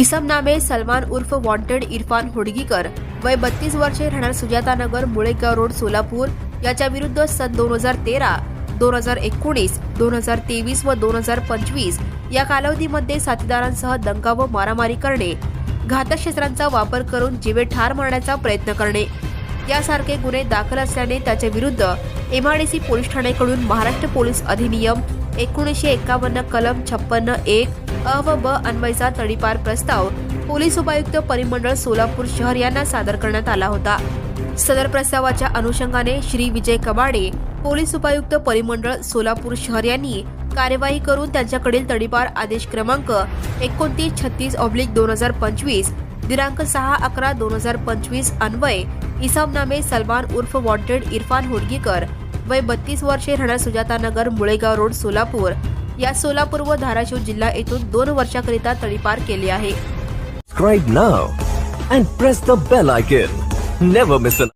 इसम नामे सलमान उर्फ वॉन्टेड इरफान होडगीकर वय बत्तीस वर्षे राहणार सुजातानगर मुळेगाव रोड सोलापूर. याच्या विरुद्ध सन दोन हजार तेरा दोन हजार एकोणीस दोन हजार तेवीस व दोन हजार पंचवीस या कालावधीमध्ये साथीदारांसह दंगा व मारामारी करणे घातक क्षेत्रांचा वापर करून जीवे ठार मारण्याचा प्रयत्न करणे. यासारखे गुन्हे दाखल असल्याने त्याच्या विरुद्ध एमआयडीसी पोलीस ठाण्याकडून महाराष्ट्र पोलीस अधिनियम एकोणीसशे एकावन्न कलम छप्पन्न एक अ व ब अन्वयचा तडीपार प्रस्ताव पोलीस उपायुक्त परिमंडळ सोलापूर शहर यांना सादर करण्यात आला होता. सदर प्रस्तावाच्या अनुषंगाने श्री विजय कबाडे पोलीस उपायुक्त परिमंडळ सोलापूर शहर यांनी कार्यवाही करून त्यांच्याकडील तडीपार आदेश क्रमांक एकोणतीस छत्तीस ऑब्लिक दोन हजार पंचवीस दिनांक सहा अकरा दोन हजार पंचवीस अन्वय इसामनामे सलमान उर्फ वॉन्टेड इरफान हुडगीकर वय बत्तीस वर्षे राहणार सुजातानगर मुळेगाव रोड सोलापूर या सोलापूर व धाराशिव जिल्हा येथून दोन वर्षाकरिता तळीपार केले आहे Subscribe now and press the bell icon. Never miss an